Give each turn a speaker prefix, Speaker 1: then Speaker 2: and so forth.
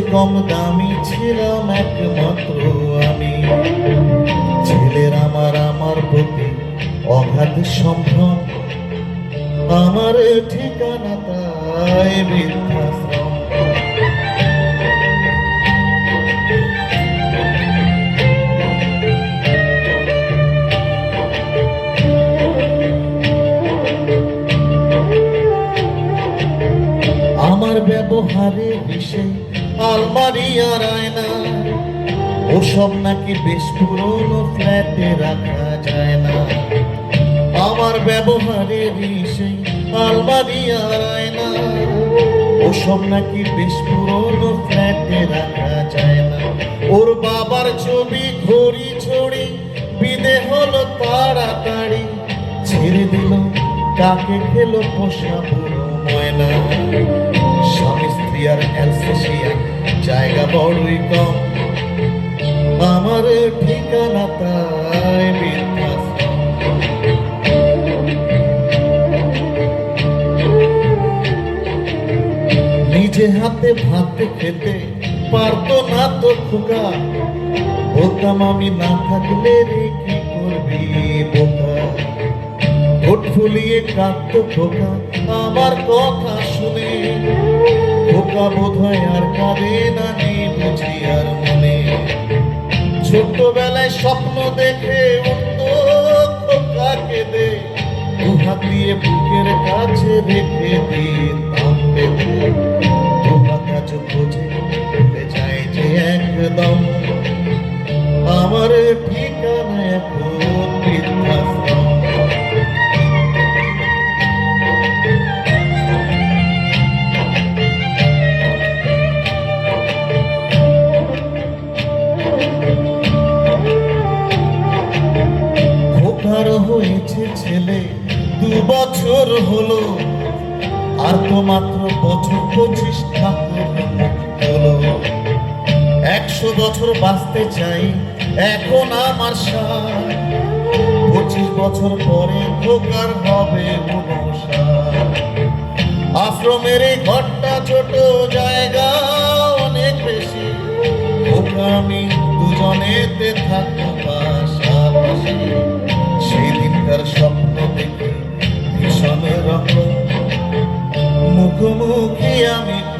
Speaker 1: কম দামি ছিলাম একমাত্র আমি। ছেলের আমার আমার প্রতি অগাধ সম্ভ্রম। আমার ঠিকানা তাই বৃদ্ধাশ্রম। আমার ব্যবহারে বিষয় ওসব নাকি বেশ পুরনো ফ্ল্যাটে রাখা যায় না। আমার ব্যবহারে বিষয় আলমারি আর আয়না। ওসব নাকি বেশ পুরনো ফ্ল্যাটে রাখা যায় না। ওর বাবার ছবি ঘড়ি ছড়ি, বিদে হলো তাড়াতাড়ি। ছেড়ে দিল, কাকে খেলো পোষা বুড়ো ময়না। স্বামী স্ত্রী আর অ্যালসেশিয়া জায়গা বড়ই কম। আমার ঠিকানা তাই নিজে হাতে ভাত খেতে পারতো না তো খোকা। বলতাম, আমি না থাকলে রে কি করবি বোকা? ঠোঁট ফুলিয়ে কাঁদতো খোকা। আমার কথা শুনে খোকা বোধ হয় আর কাঁদে না নেই বুঝি আর মনে। স্বপ্ন দেখে দিয়ে বুকের কাছে রেখে দিতাম বেঁধে যায় যে একদম। আমার ঠিকানা এখন হয়েছে ছেলে, দু বছর হলো। আর তো মাত্র বছর পঁচিশ হলো। একশো বছর বাঁচতে চাই এখন আমার পঁচিশ বছর পরে খোকার হবে উনষাট আশ্রমের ঘরটা ছোট জায়গা আমি